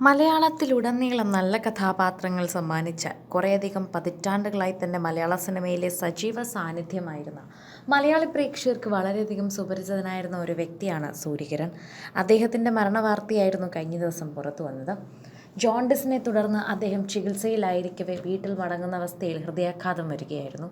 മലയാളത്തിലുടനീളം നല്ല കഥാപാത്രങ്ങൾ സമ്മാനിച്ച കുറേയധികം പതിറ്റാണ്ടുകളായി തന്നെ മലയാള സിനിമയിലെ സജീവ സാന്നിധ്യമായിരുന്ന മലയാളി പ്രേക്ഷകർക്ക് വളരെയധികം സുപരിചിതനായിരുന്ന ഒരു വ്യക്തിയാണ് സൂര്യകിരൺ. അദ്ദേഹത്തിന്റെ മരണവാർത്തയായിരുന്നു കഴിഞ്ഞ ദിവസം പുറത്തു വന്നത്. ജോണ്ടിസിനെ തുടർന്ന് അദ്ദേഹം ചികിത്സയിലായിരിക്കവേ വീട്ടിൽ മടങ്ങുന്ന അവസ്ഥയിൽ ഹൃദയാഘാതം വരികയായിരുന്നു.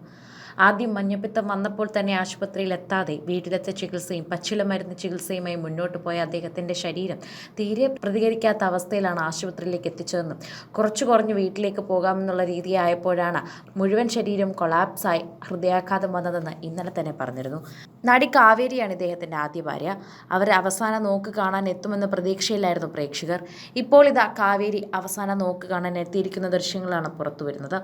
ആദ്യം മഞ്ഞപ്പിത്തം വന്നപ്പോൾ തന്നെ ആശുപത്രിയിൽ എത്താതെ വീട്ടിലെത്തെ ചികിത്സയും പച്ചില മരുന്ന് ചികിത്സയുമായി മുന്നോട്ട് പോയ അദ്ദേഹത്തിന്റെ ശരീരം തീരെ പ്രതികരിക്കാത്ത അവസ്ഥയിലാണ് ആശുപത്രിയിലേക്ക് എത്തിച്ചതെന്നും കുറച്ചു കുറഞ്ഞ് വീട്ടിലേക്ക് പോകാമെന്നുള്ള രീതിയായപ്പോഴാണ് മുഴുവൻ ശരീരം കൊളാപ്സായി ഹൃദയാഘാതം വന്നതെന്ന് ഇന്നലെ തന്നെ പറഞ്ഞിരുന്നു. നടി കാവേരിയാണ് ഇദ്ദേഹത്തിന്റെ ആദ്യ ഭാര്യ. അവർ അവസാന നോക്ക് കാണാൻ എത്തുമെന്ന പ്രതീക്ഷയിലായിരുന്നു പ്രേക്ഷകർ. ഇപ്പോൾ ഇതാ കാവേരി അവസാന നോക്ക് എത്തിയിരിക്കുന്ന ദൃശ്യങ്ങളാണ് പുറത്തു വരുന്നത്.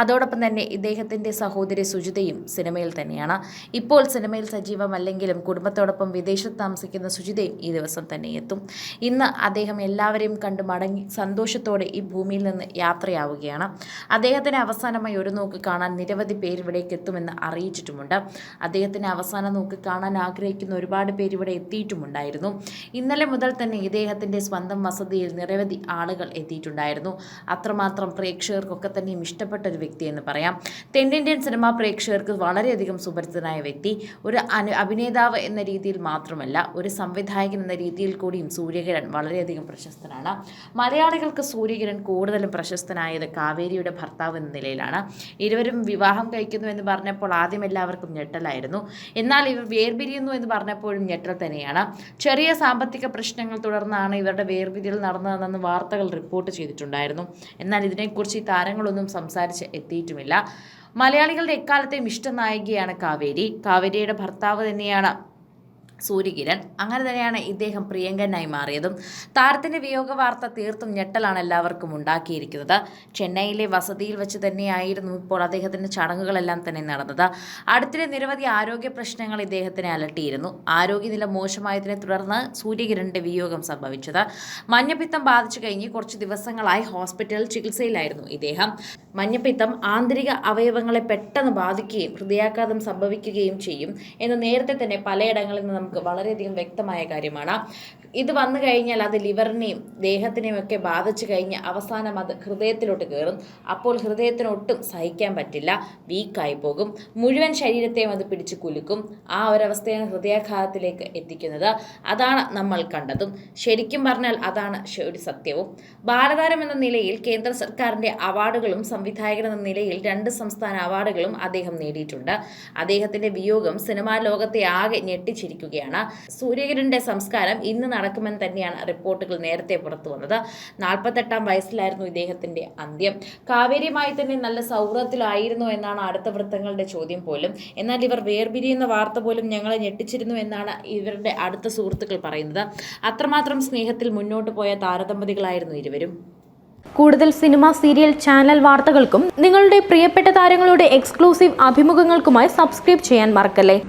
അതോടൊപ്പം തന്നെ ഇദ്ദേഹത്തിന്റെ സഹോദരി സുജിതയും സിനിമയിൽ തന്നെയാണ്. ഇപ്പോൾ സിനിമയിൽ സജീവമല്ലെങ്കിലും കുടുംബത്തോടൊപ്പം വിദേശത്ത് താമസിക്കുന്ന സുജിതയും ഈ ദിവസം തന്നെ എത്തും. ഇന്ന് അദ്ദേഹം എല്ലാവരെയും കണ്ട് മടങ്ങി സന്തോഷത്തോടെ ഈ ഭൂമിയിൽ നിന്ന് യാത്രയാവുകയാണ്. അദ്ദേഹത്തിന് അവസാനമായി ഒരു നോക്ക് കാണാൻ നിരവധി പേര് ഇവിടേക്ക് എത്തുമെന്ന് അറിയിച്ചിട്ടുമുണ്ട്. അദ്ദേഹത്തിന് അവസാന നോക്ക് കാണാൻ ആഗ്രഹിക്കുന്ന ഒരുപാട് പേര് ഇവിടെ എത്തിയിട്ടുമുണ്ടായിരുന്നു. ഇന്നലെ മുതൽ തന്നെ ഇദ്ദേഹത്തിന്റെ സ്വന്തം വസതിയിൽ നിരവധി ആളുകൾ എത്തിയിട്ടുണ്ടായിരുന്നു. അത്രമാത്രം പ്രേക്ഷകർക്കൊക്കെ തന്നെയും ഇഷ്ടപ്പെട്ട ഒരു വ്യക്തി എന്ന് പറയാം തെന്നിന്ത്യൻ സിനിമ പ്രേക്ഷകർക്ക് വളരെയധികം സുപരിചിതനായ വ്യക്തി ഒരു അനു അഭിനേതാവ് എന്ന രീതിയിൽ മാത്രമല്ല ഒരു സംവിധായകൻ എന്ന രീതിയിൽ കൂടിയും സൂര്യകിരൺ വളരെയധികം പ്രശസ്തനാണ്. മലയാളികൾക്ക് സൂര്യകിരൺ കൂടുതലും പ്രശസ്തനായത് കാവേരിയുടെ ഭർത്താവ് എന്ന നിലയിലാണ്. ഇരുവരും വിവാഹം കഴിക്കുന്നു എന്ന് പറഞ്ഞപ്പോൾ ആദ്യം എല്ലാവർക്കും ഞെട്ടലായിരുന്നു. എന്നാൽ ഇവർ വേർപിരിയുന്നു എന്ന് പറഞ്ഞപ്പോഴും ഞെട്ടൽ തന്നെയാണ്. ചെറിയ സാമ്പത്തിക പ്രശ്നങ്ങൾ തുടർന്നാണ് ഇവരുടെ വേർപിരിയൽ നടന്നതെന്ന് വാർത്തകൾ റിപ്പോർട്ട് ചെയ്തിട്ടുണ്ടായിരുന്നു. എന്നാൽ ഇതിനെക്കുറിച്ച് ഈ താരങ്ങളൊന്നും സംസാരിച്ച് എത്തിയിട്ടുമില്ല. മലയാളികളുടെ എക്കാലത്തെയും ഇഷ്ട നായികയാണ് കാവേരി. കാവേരിയുടെ ഭർത്താവ് തന്നെയാണ് സൂര്യകിരൺ. അങ്ങനെ തന്നെയാണ് ഇദ്ദേഹം പ്രിയങ്കനായി മാറിയതും. താരത്തിന്റെ വിയോഗ വാർത്ത തീർത്തും ഞെട്ടലാണ് എല്ലാവർക്കും ഉണ്ടാക്കിയിരിക്കുന്നത്. ചെന്നൈയിലെ വസതിയിൽ വെച്ച് തന്നെയായിരുന്നു ഇപ്പോൾ അദ്ദേഹത്തിന്റെ ചടങ്ങുകളെല്ലാം തന്നെ നടന്നത്. അടുത്തിടെ നിരവധി ആരോഗ്യ പ്രശ്നങ്ങൾ ഇദ്ദേഹത്തിനെ അലട്ടിയിരുന്നു. ആരോഗ്യനില മോശമായതിനെ തുടർന്ന് സൂര്യകിരണിന്റെ വിയോഗം സംഭവിച്ചത്. മഞ്ഞപ്പിത്തം ബാധിച്ചു കഴിഞ്ഞ് കുറച്ച് ദിവസങ്ങളായി ഹോസ്പിറ്റൽ ചികിത്സയിലായിരുന്നു ഇദ്ദേഹം. മഞ്ഞപ്പിത്തം ആന്തരിക അവയവങ്ങളെ പെട്ടെന്ന് ബാധിക്കുകയും ഹൃദയാഘാതം സംഭവിക്കുകയും ചെയ്യും എന്ന് നേരത്തെ തന്നെ പലയിടങ്ങളിൽ നിന്ന് നമുക്ക് വളരെയധികം വ്യക്തമായ കാര്യമാണ്. ഇത് വന്നു കഴിഞ്ഞാൽ അത് ലിവറിനെയും ദേഹത്തിനെയും ഒക്കെ ബാധിച്ചു കഴിഞ്ഞ് അവസാനം അത് ഹൃദയത്തിലോട്ട് കയറും അപ്പോൾ ഹൃദയത്തിനൊട്ടും സഹിക്കാൻ പറ്റില്ല. വീക്കായി പോകും. മുഴുവൻ ശരീരത്തെയും അത് പിടിച്ച് കുലുക്കും. ആ ഒരവസ്ഥയാണ് ഹൃദയാഘാതത്തിലേക്ക് എത്തിക്കുന്നത്. അതാണ് നമ്മൾ കണ്ടതും. ശരിക്കും പറഞ്ഞാൽ അതാണ് ഒരു സത്യവും. ബാലതാരം എന്ന നിലയിൽ കേന്ദ്ര സർക്കാരിന്റെ അവാർഡുകളും സംവിധായകൻ എന്ന നിലയിൽ രണ്ട് സംസ്ഥാന അവാർഡുകളും അദ്ദേഹം നേടിയിട്ടുണ്ട്. അദ്ദേഹത്തിന്റെ വിയോഗം സിനിമാ ലോകത്തെ ആകെ ഞെട്ടിച്ചിരിക്കുകയാണ്. സൂര്യകിരണിന്റെ സംസ്കാരം ഇന്ന് നടക്കുമെന്ന് തന്നെയാണ് റിപ്പോർട്ടുകൾ നേരത്തെ പുറത്തു വന്നത്. നാൽപ്പത്തെട്ടാം വയസ്സിലായിരുന്നു ഇദ്ദേഹത്തിന്റെ അന്ത്യം. കാവേരിയുമായി തന്നെ നല്ല സൗഹൃദത്തിലായിരുന്നു എന്നാണ് അടുത്ത വൃത്തങ്ങളുടെ ചോദ്യം പോലും. എന്നാൽ ഇവർ വേർപിരിയുന്ന വാർത്ത പോലും ഞങ്ങളെ ഞെട്ടിച്ചിരുന്നു എന്നാണ് ഇവരുടെ അടുത്ത സുഹൃത്തുക്കൾ പറയുന്നത്. അത്രമാത്രം സ്നേഹത്തിൽ മുന്നോട്ട് പോയ താരദമ്പതികളായിരുന്നു ഇരുവരും. കൂടുതൽ സിനിമ സീരിയൽ ചാനൽ വാർത്തകൾക്കും നിങ്ങളുടെ പ്രിയപ്പെട്ട താരങ്ങളുടെ എക്സ്ക്ലൂസീവ് അഭിമുഖങ്ങൾക്കുമായി സബ്സ്ക്രൈബ് ചെയ്യാൻ മറക്കല്ലേ?